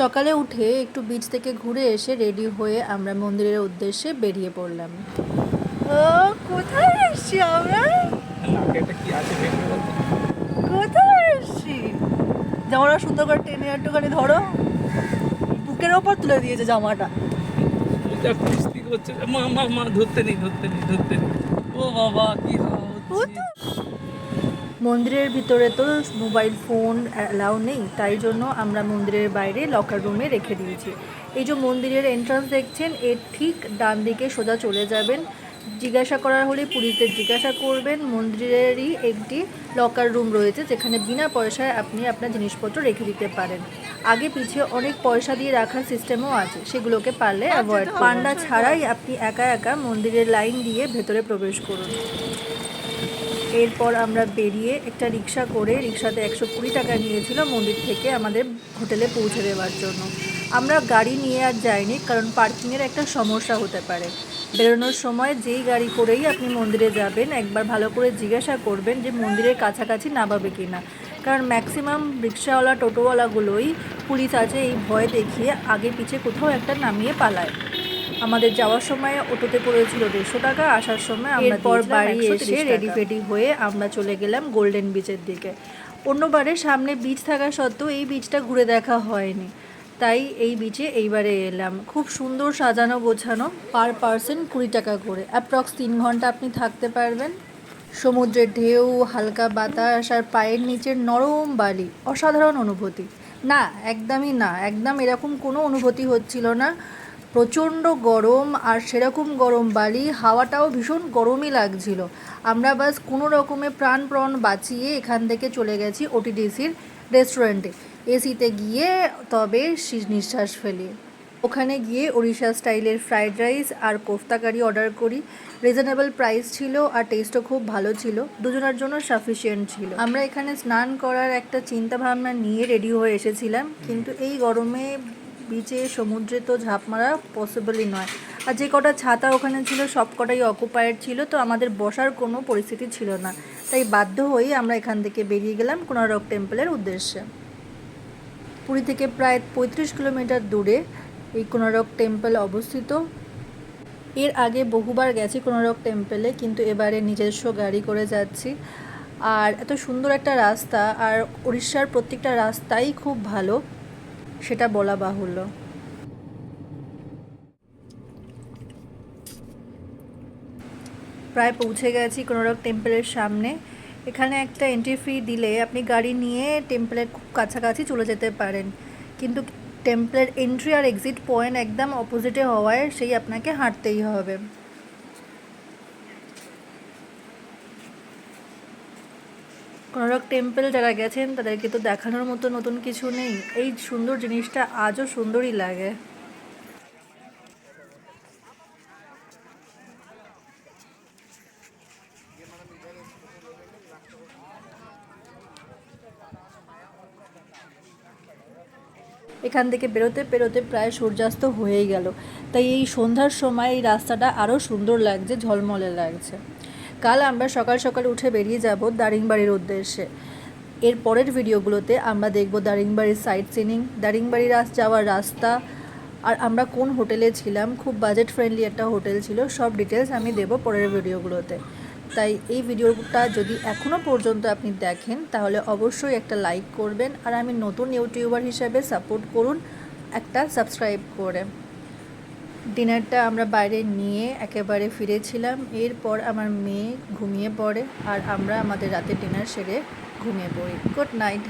সকালে উঠে একটু বিচ থেকে ঘুরে এসে রেডি হয়ে আমরা মন্দিরের উদ্দেশ্যে বেরিয়ে পড়লাম। ও কোথায় এসছি আমরা? কোথায় এসছি জামাটা সুন্দর করে টেনে একটুখানি ধরো। বুকের ওপর তুলে দিয়েছে জামাটা। কুস্তি করছে। মা মা মা ধরতে নেই ধরতে নেই ধরতে নেই ও বাবা কি হচ্ছে। মন্দিরের ভিতরে তো মোবাইল ফোন অ্যালাউ নেই তাই জন্য আমরা মন্দিরের বাইরে লকার রুমে রেখে দিয়েছি। এই যে মন্দিরের এন্ট্রান্স দেখছেন এর ঠিক ডান দিকে সোজা চলে যাবেন। জিজ্ঞাসা করার হলে পুলিশদের জিজ্ঞাসা করবেন। মন্দিরেরই একটি লকার রুম রয়েছে যেখানে বিনা পয়সায় আপনি আপনার জিনিসপত্র রেখে দিতে পারেন। আগে পিছিয়ে অনেক পয়সা দিয়ে রাখার সিস্টেমও আছে সেগুলোকে পারলে অ্যাভয়েড পান্ডা ছাড়াই আপনি একা একা মন্দিরের লাইন দিয়ে ভেতরে প্রবেশ করুন। এরপর আমরা বেরিয়ে একটা রিক্সা করে রিক্সাতে একশো কুড়ি টাকা নিয়েছিল মন্দির থেকে আমাদের হোটেলে পৌঁছে দেওয়ার জন্য। আমরা গাড়ি নিয়ে আর যাইনি, কারণ পার্কিংয়ের একটা সমস্যা হতে পারে। বেরোনোর সময় যেই গাড়ি করেই আপনি মন্দিরে যাবেন, একবার ভালো করে জিজ্ঞাসা করবেন যে মন্দিরের কাছাকাছি নামাবে কি না কারণ ম্যাক্সিমাম রিক্সাওয়ালা, টোটোওয়ালাগুলোই পুলিশ আছে, এই ভয় দেখিয়ে আগে পিছে কোথাও একটা নামিয়ে পালায়। আমাদের যাওয়ার সময় অটোতে পড়েছিল দেড়শো টাকা আসার সময় আমরা পর বাড়ি এসে রেডি ফেডি হয়ে আমরা চলে গেলাম গোল্ডেন বিচের দিকে। অন্যবারে সামনে বিচ থাকা সত্ত্বেও এই বিচটা ঘুরে দেখা হয়নি। তাই এই বিচে এইবারে এলাম। খুব সুন্দর সাজানো গোছানো পার পার্সন কুড়ি টাকা করে। অ্যাপ্রক্স তিন ঘণ্টা আপনি থাকতে পারবেন। সমুদ্রের ঢেউ হালকা বাতাস আর পায়ের নিচের নরম বালি অসাধারণ অনুভূতি। না একদমই না। একদম এরকম কোনো অনুভূতি হচ্ছিল না। প্রচণ্ড গরম আর সেরকম গরম বালি, হাওয়াটাও ভীষণ গরমই লাগছিল। আমরা বাস কোনো রকমে প্রাণপ্রণ বাঁচিয়ে এখান থেকে চলে গেছি ওটিডিসির রেস্টুরেন্টে। এসিতে গিয়ে তবে নিঃশ্বাস ফেলি। ওখানে গিয়ে ওড়িশা স্টাইলের ফ্রাইড রাইস আর কোফতা কারি অর্ডার করি। রিজনেবল প্রাইস ছিল আর টেস্টও খুব ভালো ছিল। দুজনের জন্য সাফিসিয়েন্ট ছিল। আমরা এখানে স্নান করার একটা চিন্তাভাবনা নিয়ে রেডি হয়ে এসেছিলাম। কিন্তু এই গরমে বিচে সমুদ্রে তো ঝাঁপ মারা পসিবলই নয়। আর যে কটা ছাতা ওখানে ছিল, সব কটাই অকুপায়েড ছিল, তো আমাদের বসার কোনো পরিস্থিতি ছিল না। তাই বাধ্য হয়েই আমরা এখান থেকে বেরিয়ে গেলাম কোনারক টেম্পলের উদ্দেশ্যে। পুরী থেকে প্রায় পঁয়ত্রিশ কিলোমিটার দূরে এই কোনারক টেম্পল অবস্থিত। এর আগে বহুবার গেছি কোনারক টেম্পলে কিন্তু এবারে নিজস্ব গাড়ি করে যাচ্ছি। আর এত সুন্দর একটা রাস্তা, আর উড়িষ্যার প্রত্যেকটা রাস্তাই খুব ভালো। সেটা বলা বাহুল্য। প্রায় পৌঁছে গেছি কোনারক টেম্পলের সামনে। এখানে একটা এন্ট্রি ফি দিলে আপনি গাড়ি নিয়ে টেম্পলের খুব কাছাকাছি চলে যেতে পারেন। কিন্তু টেম্পলের এন্ট্রি আর এক্সিট পয়েন্ট একদম অপোজিটে হওয়ায় সেই আপনাকে হাঁটতেই হবে। কোনারক টেম্পল যারা গেছেন, তাদেরকে তো দেখানোর মতো নতুন কিছু নেই। এই সুন্দর জিনিসটা আজও সুন্দরই লাগে। এখান থেকে বেরোতে বেরোতে প্রায় সূর্যাস্ত হয়েই গেল। তাই এই সন্ধ্যার সময় এই রাস্তাটা আরও সুন্দর লাগছে, ঝলমলে লাগছে। কাল আমরা সকাল সকাল উঠে বেরিয়ে যাব দারিংবাড়ির উদ্দেশ্যে। এর পরের ভিডিওগুলোতে আমরা দেখব দারিংবাড়ির সাইট সিনিং দারিংবাড়ি রাস যাওয়ার রাস্তা, আর আমরা কোন হোটেলে ছিলাম, খুব বাজেট ফ্রেন্ডলি একটা হোটেল ছিল, সব ডিটেলস আমি দেবো পরের ভিডিওগুলোতে। তাই এই ভিডিওটা যদি এখনও পর্যন্ত আপনি দেখেন, তাহলে অবশ্যই একটা লাইক করবেন, আর আমি নতুন ইউটিউবার হিসাবে সাপোর্ট করুন, একটা সাবস্ক্রাইব করে। ডিনারটা আমরা বাইরে নিয়ে একেবারে ফিরেছিলাম। এরপর আমার মেয়ে ঘুমিয়ে পড়ে আর আমরা আমাদের রাতের ডিনার সেরে ঘুমিয়ে পড়ি। Good night.